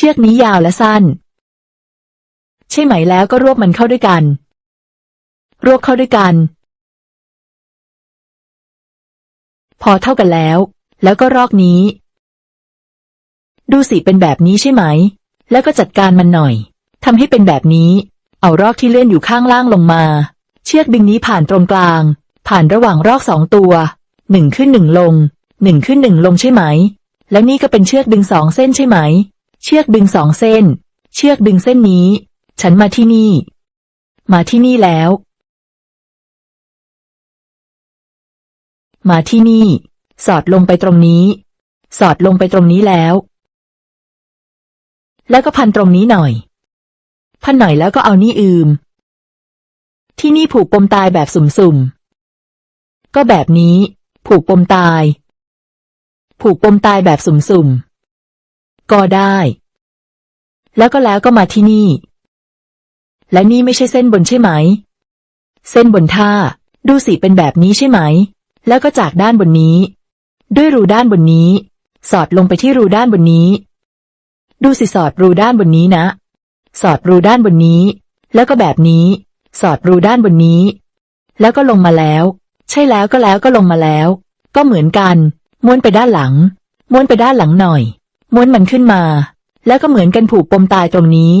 เชือกนี้ยาวและสั้น ใช่ไหมแล้วก็รวบมันเข้าด้วยกัน รวบเข้าด้วยกัน พอเท่ากันแล้ว แล้วก็รอกนี้ ดูสิเป็นแบบนี้ใช่ไหม แล้วก็จัดการมันหน่อยทำให้เป็นแบบนี้ เอารอกที่เลื่อนอยู่ข้างล่างลงมา เชือกดึงนี้ผ่านตรงกลาง ผ่านระหว่างรอกสองตัวหนึ่งขึ้นหนึ่งลงหนึ่งขึ้นหนึ่งลงใช่ไหม แล้วนี่ก็เป็นเชือกดึงสองเส้นใช่ไหม ชือกดึงสองเส้น เชือกดึงเส้นนี้ ฉันมาที่นี่ มาที่นี่แล้ว มาที่นี่ สอดลงไปตรงนี้ สอดลงไปตรงนี้แล้ว แล้วก็พันตรงนี้หน่อย พันหน่อยแล้วก็เอานี่อืม ที่นี่ผูกปมตายแบบสุ่มๆ ก็แบบนี้ ผูกปมตาย ผูกปมตายแบบสุ่มๆ ก็ได้ แล้วก็แล้วก็มาที่นี่ และนี่ไม่ใช่เส้นบนใช่ไหม เส้นบนท่า ดูสิเป็นแบบนี้ใช่ไหม แล้วก็จากด้านบนนี้ ด้วยรูด้านบนนี้ สอดลงไปที่รูด้านบนนี้ ดูสิสอดรูด้านบนนี้นะ สอดรูด้านบนนี้ แล้วก็แบบนี้ สอดรูด้านบนนี้ แล้วก็ลงมาแล้ว ใช่แล้วก็แล้วก็ลงมาแล้ว ก็เหมือนกัน ม้วนไปด้านหลัง ม้วนไปด้านหลังหน่อย ม้วนมันขึ้นมา แล้วก็เหมือนกันผูกปมตายตรงนี้